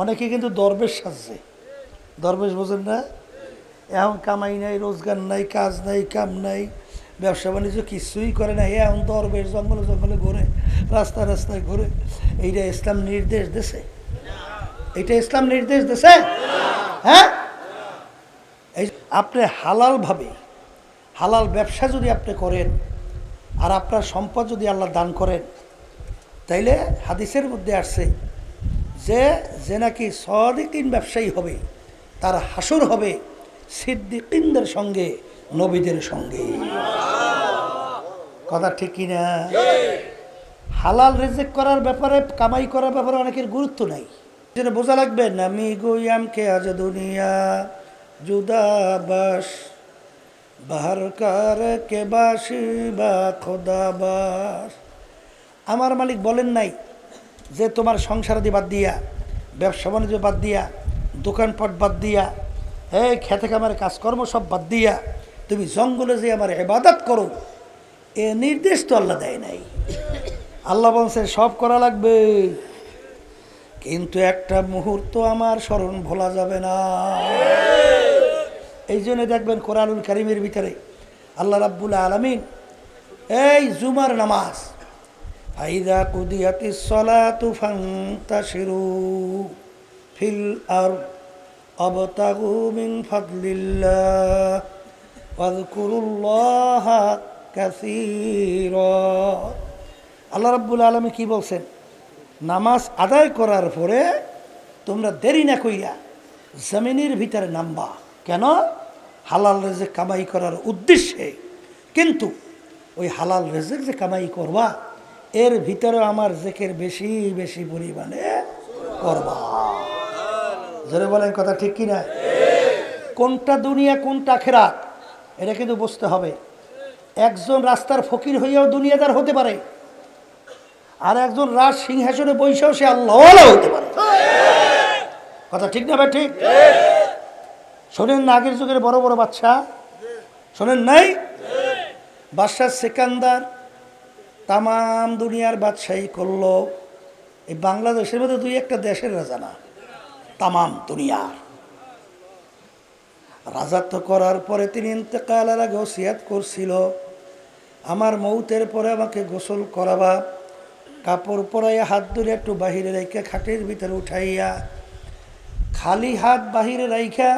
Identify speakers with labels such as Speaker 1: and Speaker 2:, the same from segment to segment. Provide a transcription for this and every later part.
Speaker 1: অনেকে কিন্তু দরবেশ সাজছে দরবেশ বোঝেন না? এখন কামাই নাই, রোজগার নাই, কাজ নাই, কাম নাই, ব্যবসা বাণিজ্য কিছুই করে না। এখন দরবেশ জঙ্গলে জঙ্গলে ঘুরে, রাস্তায় রাস্তায় ঘুরে। এইটা ইসলাম নির্দেশ দেশে। এইটা ইসলাম নির্দেশ দেশে? হ্যাঁ? এই আপনি হালালভাবে হালাল ব্যবসা যদি আপনি করেন, আর আপনার সম্পদ যদি আল্লাহ দান করেন, তাইলে হাদিসের মধ্যে আসছে যে যে নাকি সদিকিন ব্যবসায়ী হবে, তার হাসুর হবে সিদ্দিকিনদের সঙ্গে, নবীদের সঙ্গে। কথা ঠিক কিনা হালাল রেজেক করার ব্যাপারে, কামাই করার ব্যাপারে অনেকের গুরুত্ব নাই। যেটা বোঝা লাগবে, নামি কে আজ দুনিয়া, জুদাবাস বাহার কার কে বাসি বা খোদাবাস। আমার মালিক বলেন নাই যে তোমার সংসারাদি বাদ দিয়া, ব্যবসা বাণিজ্য বাদ দিয়া, দোকানপাট বাদ দিয়া, এই খেতে কামার কাজকর্ম সব বাদ দিয়া, তুমি জঙ্গলে যে আমার এবাদত করো, এ নির্দেশ তো আল্লাহ দেয় নাই। আল্লাহ বলছে, সব করা লাগবে। কিন্তু একটা মুহূর্ত আমার স্মরণ ভোলা যাবে না। এই জন্য দেখবেন কোরআনুল কারিমের ভিতরে আল্লাহ রাব্বুল আলমিন, এই জুমার নামাজ ফাইদা কুদিয়াতি সলাতু ফান্তাশিরু ফিল আর অবতাগু মিন ফাদলিল্লাহ ওয়াজকুরুল্লাহ কাসীরা। আল্লাহ রাব্বুল আলমী কি বলছেন? নামাজ আদায় করার পরে তোমরা দেরি না কইরা জমিনের ভিতরে নামবা। কেন? হালাল রেজেক কামাই করার উদ্দেশ্যে। কিন্তু ওই হালাল রেজেক যে কামাই করবা এর ভিতরে আমার জেকের বেশি বেশি পরিমাণে করবা। জোরে বলেন কথা ঠিক কিনা? কোনটা দুনিয়া, কোনটা খেরাত এটা কিন্তু বুঝতে হবে। একজন রাস্তার ফকির হইয়াও দুনিয়াদার হতে পারে, আর একজন রাজ সিংহাসনে বৈশাও সে আল্লাহ হতে পারে। কথা ঠিক না ভাই ঠিক? শোনেন না, আগের যুগের বড় বড় বাচ্চা শোনেন নাই? বাদশাহ সেকান্দার তামাম দুনিয়ার বাদশাহী করল। এই বাংলাদেশের মধ্যে দুই একটা দেশের রাজা না, তামাম দুনিয়ার। রাজাত্ব করার পরে তিনি ইন্তেকালের আগে ওসিয়াত করছিল। আমার মৌতের পরে আমাকে গোসল করাবা, কাপড় পরাইয়া হাত ধরে একটু বাহিরে রেখে খাটের ভিতরে উঠাইয়া খালি হাত বাহিরে রাইখা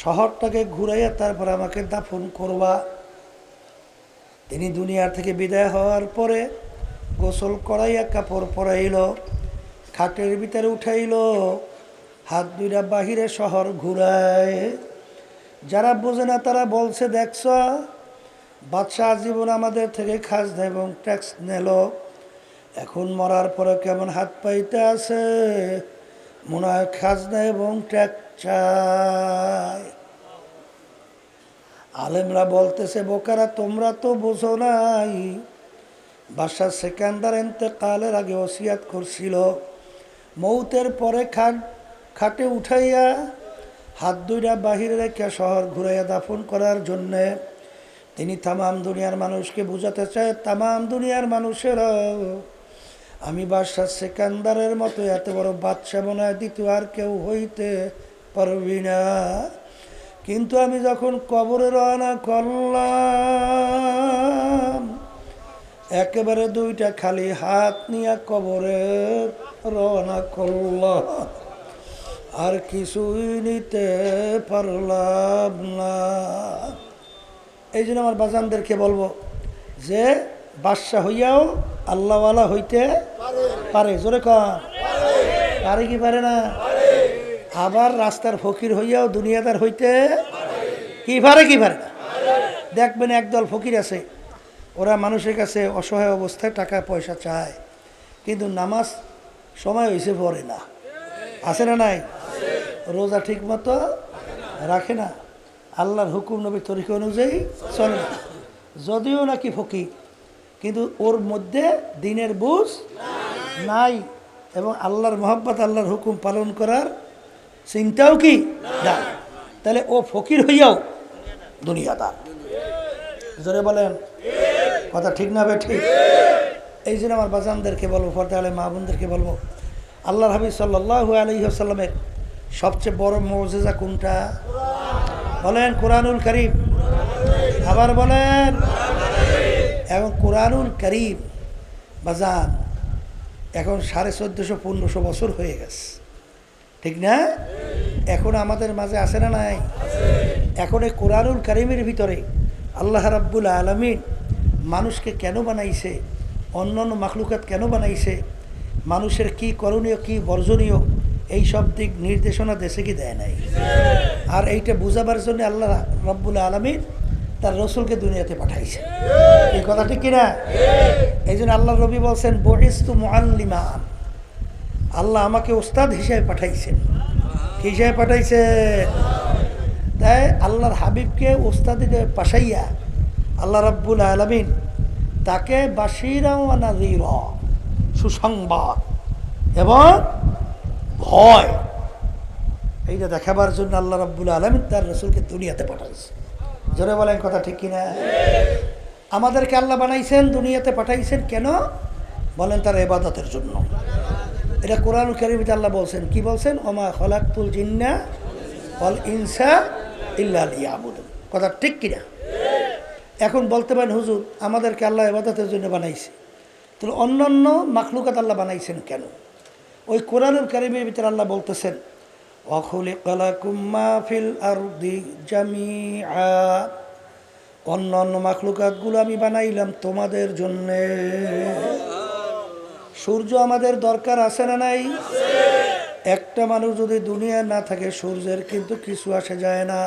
Speaker 1: শহরটাকে ঘুরাইয়া তারপর আমাকে দাফন করবা। তিনি দুনিয়ার থেকে বিদায় হওয়ার পরে গোসল করাইয়া কাপড় পরাইল, খাটের ভিতরে উঠাইল, হাত দুইটা বাহিরে শহর ঘুরায়। যারা বোঝে না তারা বলছে, দেখছ, বাদশাহ জীবন আমাদের থেকে খাজনা এবং ট্যাক্স নিল। এখন মরার পরে কেমন হাত পাইতে আছে? মনে হয় খাজনা এবং ট্যাক্স চায়। আলেমরা বলতেছে, বোকারা, তোমরা তো বোঝো নাই। বাদশাহ সেকেন্দার কালের আগে ওসিয়াত করছিল। মৌতের পরে খাট খাটে উঠাইয়া হাত দুইটা বাহিরে রেখে শহর ঘুরাইয়া দাফন করার জন্যে তিনি তামাম দুনিয়ার মানুষকে বুঝাতে চায়, তামাম দুনিয়ার মানুষেরা আমি বাদশাহ সেকান্দারের মতো এত বড় বাদশা মনে দ্বিতীয় আর কেউ হইতে পারবি না। কিন্তু আমি যখন কবরে রওনা করলাম, একেবারে দুইটা খালি হাত নিয়ে কবরে রওনা করলাম। আর কিছুই নিতে পারলাম না। এই জন্য আমার বাজানদেরকে বলব যে, বাদশাহ হইয়াও আল্লাহওয়ালা হইতে পারে। জোরে কন। পারে কি পারে না? আবার রাস্তার ফকির হইয়াও দুনিয়াদার হইতে কি পারে কি পারে না। দেখবেন একদল ফকির আছে, ওরা মানুষের কাছে অসহায় অবস্থায় টাকা, পয়সা চায়, কিন্তু নামাজ সময় হয়েছে পড়ে না। আছে না নাই? রোজা ঠিক মতো রাখে না। আল্লাহর হুকুম নবী তরিকা অনুযায়ী চলে না। যদিও নাকি ফকির, কিন্তু ওর মধ্যে দিনের বুঝ নাই এবং আল্লাহর মোহাব্বত, আল্লাহর হুকুম পালন করার চিন্তাও কি না তাহলে ও ফকির হইয়াও দুনিয়াদার জোরে বলেন। কথা ঠিক না ঠিক এই জন্য আমার বাজানদেরকে বলব পর্দা আলে মা বোনদেরকে বলব আল্লাহ হাবিব সাল্লাহু আলহিহাসাল্লামের সবচেয়ে বড় মৌজেজা কোনটা? বলেন কোরআনুল করিম। আবার বলেন। এবং কোরআনুল করিম। বাজান, এখন সাড়ে চোদ্দোশো পনেরোশো বছর হয়ে গেছে। ঠিক না? এখন আমাদের মাঝে আসে না নাই? এখন এই কোরআনুল করিমের ভিতরে আল্লাহ রাব্বুল আলমিন মানুষকে কেন বানাইছে? অন্য অন্য মাখলুকাত কেন বানাইছে? মানুষের কি করণীয় কি বর্জনীয়? এই সব দিক নির্দেশনা দেশে কি দেয় নাই? আর এইটা বুঝাবার জন্য আল্লাহ রব্বুল আলমিন তার রসুলকে দুনিয়াতে পাঠাইছে। এই কথাটি কিনা? এই জন্য আল্লাহ রবি বলছেন বরিস্তু মোয়াল্লিমান আল্লাহ আমাকে ওস্তাদ হিসেবে পাঠাইছেন। কি হিসেবে পাঠাইছে? তাই আল্লাহর হাবিবকে ওস্তাদ পাশাইয়া আল্লাহ রাব্বুল আলমিন তাকে বাসিরাও নাজির সুসংবাদ এবং ভয়, এইটা দেখাবার জন্য আল্লাহ রাব্বুল আলমিন তার রসুলকে দুনিয়াতে পাঠাইছে। জোরে বলেন কথা ঠিক কিনা? আমাদেরকে আল্লাহ বানাইছেন, দুনিয়াতে পাঠাইছেন কেন? বলেন তার এবাদতের জন্য। এটা কোরআন কারিমিতে আল্লাহ বলছেন, কি বলছেন? ওমা খলাকুল জিন্না অল ইনসা ইল্লা ইয়াবুদুন কথা ঠিক কিনা? এখন বলতে পারেন, হুজুর, আমাদেরকে আল্লাহ এবাদতের জন্য বানাইছে। তাহলে অন্য অন্য মাখলুকাত আল্লাহ বানাইছেন কেন? ওই কোরআনুল কারিমের ভিতরে আল্লাহ বলতেছেন অখুলি কালাকুম্মা ফিল জামিআ। অন্য অন্য মাখলুকাতগুলো আমি বানাইলাম তোমাদের জন্যে। সূর্য আমাদের দরকার আছে না নাই? একটা মানুষ যদি দুনিয়া না থাকে, সূর্যের কিন্তু কিছু আসে যায় না।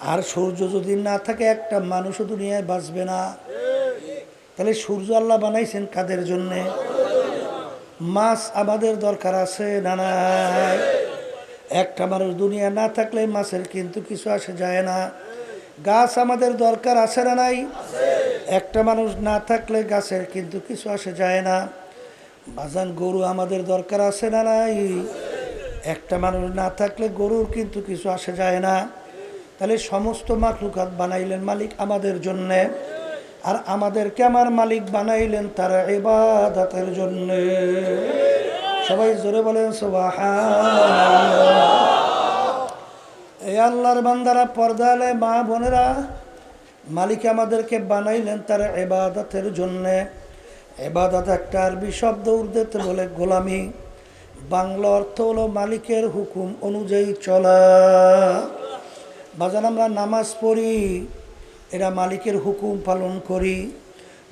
Speaker 1: আর সূর্য যদি না থাকে, একটা মানুষও দুনিয়ায় বাঁচবে না। তাহলে সূর্য আল্লাহ বানাইছেন কাদের জন্যে? মাছ আমাদের দরকার আছে না নাই? একটা মানুষ দুনিয়া না থাকলে মাছের কিন্তু কিছু আসে যায় না। গাছ আমাদের দরকার আছে না নাই? একটা মানুষ না থাকলে গাছের কিন্তু কিছু আসে যায় না। বাজান, গরু আমাদের দরকার আছে না নাই? একটা মানুষ না থাকলে গরুর কিন্তু কিছু আসে যায় না। তাহলে সমস্ত মাকলুকাত বানাইলেন মালিক আমাদের জন্যে। আর আমাদেরকে আমার মালিক বানাইলেন তার এবাদাতের জন্যে। সবাই জোরে বলেন এই আল্লাহর বান্দারা, পর্দালে মা বোনেরা মালিক আমাদেরকে বানাইলেন তার এবাদতের জন্যে। এবাদত একটা আরবি শব্দ উর্দেতে বলে গোলামি। বাংলা অর্থ হলো মালিকের হুকুম অনুযায়ী চলা। বাজান, আমরা নামাজ পড়ি, এরা মালিকের হুকুম পালন করি।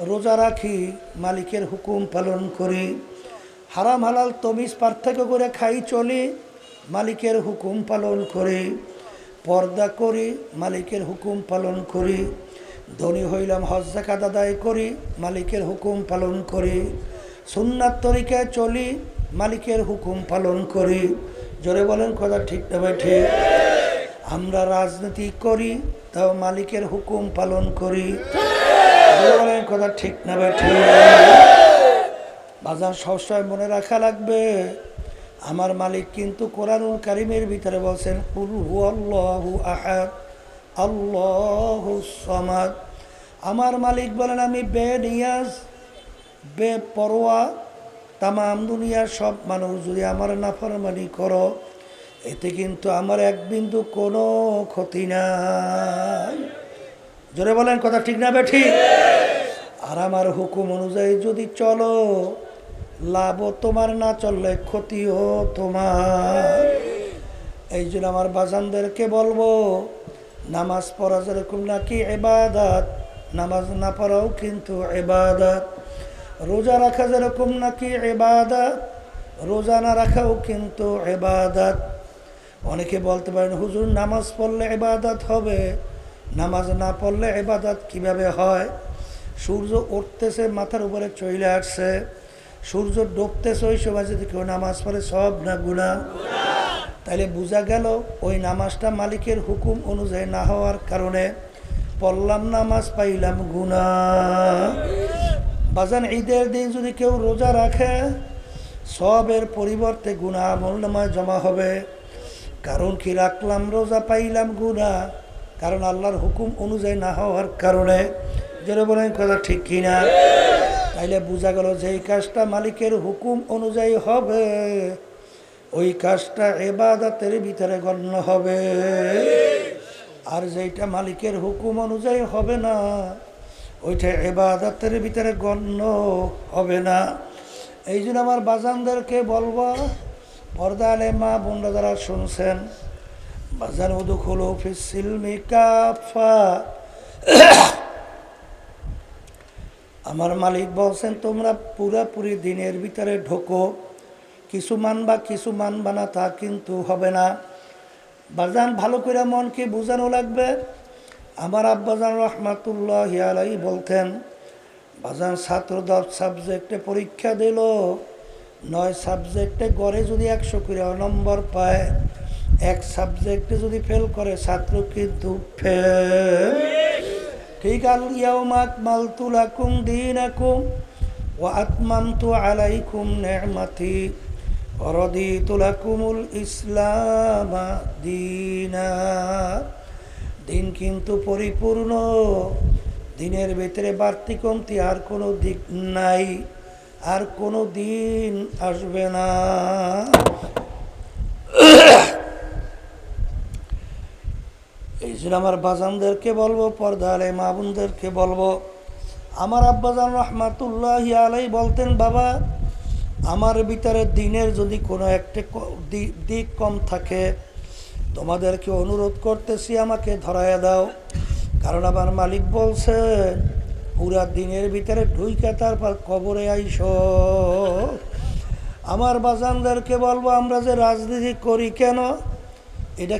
Speaker 1: রোজা রাখি, মালিকের হুকুম পালন করি। হারাম হালাল তমিজ পার্থক্য করে খাই, চলি, মালিকের হুকুম পালন করি। পর্দা করি, মালিকের হুকুম পালন করি, ধনী হইলাম হজ জাকাত আদায় করি, মালিকের হুকুম পালন করি, সুন্নাত তরিকায় চলি, মালিকের হুকুম পালন করি। জোরে বলেন কথা ঠিক না ঠিক? আমরা রাজনীতি করি, তাও মালিকের হুকুম পালন করি। জোরে বলেন কথা ঠিক না ঠিক? বাজার সবসময় মনে রাখা লাগবে আমার মালিক কিন্তু কোরআনুল কারিমের ভিতরে বলছেন আমার মালিক বলেন, আমি বে নিয়াজ বে পরোয়া, তামাম দুনিয়ার সব মানুষ যদি আমার নাফরমানি করো, এতে কিন্তু আমার এক বিন্দু কোনো ক্ষতি নাই। জোরে বলেন, কথা ঠিক না বে ঠিক? আর আমার হুকুম অনুযায়ী যদি চলো লাভও তোমার না চললে ক্ষতিও তোমার। এই জন্য আমার বাজানদেরকে বলব, নামাজ পড়া যেরকম নাকি এবাদাত নামাজ না পড়াও কিন্তু এবাদাত রোজা রাখা যেরকম নাকি এবাদাত রোজা না রাখাও কিন্তু এবাদাত অনেকে বলতে পারেন, হুজুর, নামাজ পড়লে এবাদাত হবে? নামাজ না পড়লে এবাদাত কীভাবে হয়? সূর্য উঠতেছে, মাথার উপরে চলে আসছে। সূর্য ডুবতেছে ওই সময় যদি কেউ নামাজ পড়ে, সব না গুণা তাইলে বোঝা গেল ওই নামাজটা মালিকের হুকুম অনুযায়ী না হওয়ার কারণে পড়লাম নামাজ, পাইলাম গুণা বাজান ঈদের দিন যদি কেউ রোজা রাখে, সবের পরিবর্তে গুণা আমলনামায় জমা হবে। কারণ কি রাখলাম, রোজা, পাইলাম গুণা কারণ আল্লাহর হুকুম অনুযায়ী না হওয়ার কারণে। যেন বলেন কথা ঠিক কিনা? তাইলে বোঝা গেল যে এই কাজটা মালিকের হুকুম অনুযায়ী হবে। ওই কাজটা এবাদাতের ভিতরে গণ্য হবে। আর যেটা মালিকের হুকুম অনুযায়ী হবে না, ওইটা এবাদাতের ভিতরে গণ্য হবে না। এই জন্য আমার বাজানদেরকে বলব পর্দা আলে মা বোনরা যারা শুনছেন, বাজান উদুখুল ফিসিলমি কাফা। আমার মালিক বলছেন, তোমরা পুরাপুরি দিনের ভিতরে ঢোকো। কিছু মানবা কিছু মানবা না, তা কিন্তু হবে না। বাজান, ভালো করে মনকে বোঝানো লাগবে। আমার আব্বাজান রহমাতুল্লাহ আলাই বলতেন, বাজান ছাত্র দশ সাবজেক্টে পরীক্ষা দিল। নয় সাবজেক্টে গড়ে যদি একশো করে নম্বর পায়, এক সাবজেক্টে যদি ফেল করে, ছাত্র কিন্তু ফেল। ঠিক আল ইয়াউমা আকমালতু লাকুম দীনাকুম ওয়া আতমামতু আলাইকুম নি'মাতি ওয়া রাদিতু লাকুমুল ইসলাম দীনা। দিন কিন্তু পরিপূর্ণ। দিনের ভিতরে বাড়তি কমতি আর কোনো দিক নাই। আর কোনো দিন আসবে না। জন্য আমার বাজানদেরকে বলব পর্দা আলাই মা বোনদেরকে বলব। আমার আব্বাজান রহমাতুল্লাহ আলাই বলতেন, বাবা, আমার ভিতরে দিনের যদি কোনো একটা দিক কম থাকে, তোমাদেরকে অনুরোধ করতেছি আমাকে ধরাইয়া দাও। কারণ আমার মালিক বলছে, পুরা দিনের ভিতরে ঢুইকা তারপর কবরে আইস। আমার বাজানদেরকে বলব, আমরা যে রাজনীতি করি কেন, এটা